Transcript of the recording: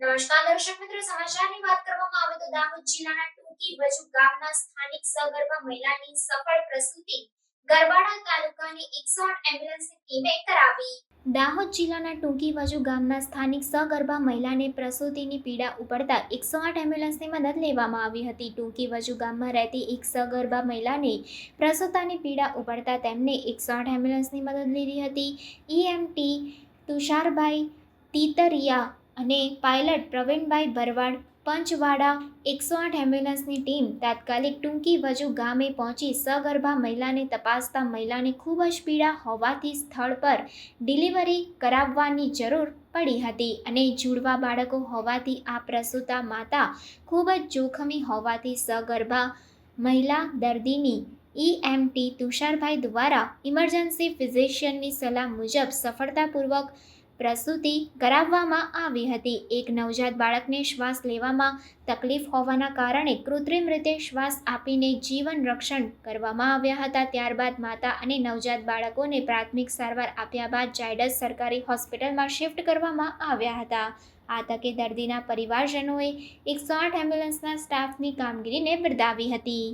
નમસ્કાર દર્શક મિત્રો, સમાચારની વાત કરવામાં આવે તો દાહોદ જિલ્લાના ટૂંકી વજુ ગામના સ્થાનિક સગર્ભા મહિલાની સફળ પ્રસૂતિ ગરબાડા તાલુકાની 108 એમ્બ્યુલન્સની ટીમે કરાવી. દાહોદ જિલ્લાના ટૂંકી વજુ ગામના સ્થાનિક સગર્ભા મહિલાને પ્રસૂતિની પીડા ઉપડતા 108 એમ્બ્યુલન્સની મદદ લેવામાં આવી હતી. ટૂંકી વજુ ગામમાં રહેતી એક સગર્ભા મહિલાને પ્રસૂતાની પીડા ઉપડતા તેમને 108 એમ્બ્યુલન્સની મદદ લીધી હતી. ઈએમટી તુષારભાઈ તીતરિયા અને પાયલટ પ્રવીણભાઈ ભરવાડ પંચવાડા એકસો આઠ એમ્બ્યુલન્સની ટીમ તાત્કાલિક ટૂંકી વજુ ગામે પહોંચી સગર્ભા મહિલાને તપાસતા મહિલાને ખૂબ જ પીડા હોવાથી સ્થળ પર ડિલિવરી કરાવવાની જરૂર પડી હતી અને જુડવા બાળકો હોવાથી આ પ્રસૂતા માતા ખૂબ જ જોખમી હોવાથી સગર્ભા મહિલા દર્દીની ઈએમટી તુષારભાઈ દ્વારા ઇમરજન્સી ફિઝિશિયનની સલાહ મુજબ સફળતાપૂર્વક પ્રસૂતિ કરાવવામાં આવી હતી. એક નવજાત બાળકને શ્વાસ લેવામાં તકલીફ હોવાના કારણે કૃત્રિમ રીતે શ્વાસ આપીને જીવન રક્ષણ કરવામાં આવ્યા હતા. ત્યારબાદ માતા અને નવજાત બાળકોને પ્રાથમિક સારવાર આપ્યા બાદ જાયડસ સરકારી હોસ્પિટલમાં શિફ્ટ કરવામાં આવ્યા હતા. આ તકે દર્દીના પરિવારજનોએ એકસો આઠ એમ્બ્યુલન્સના સ્ટાફની કામગીરીને બિરદાવી હતી.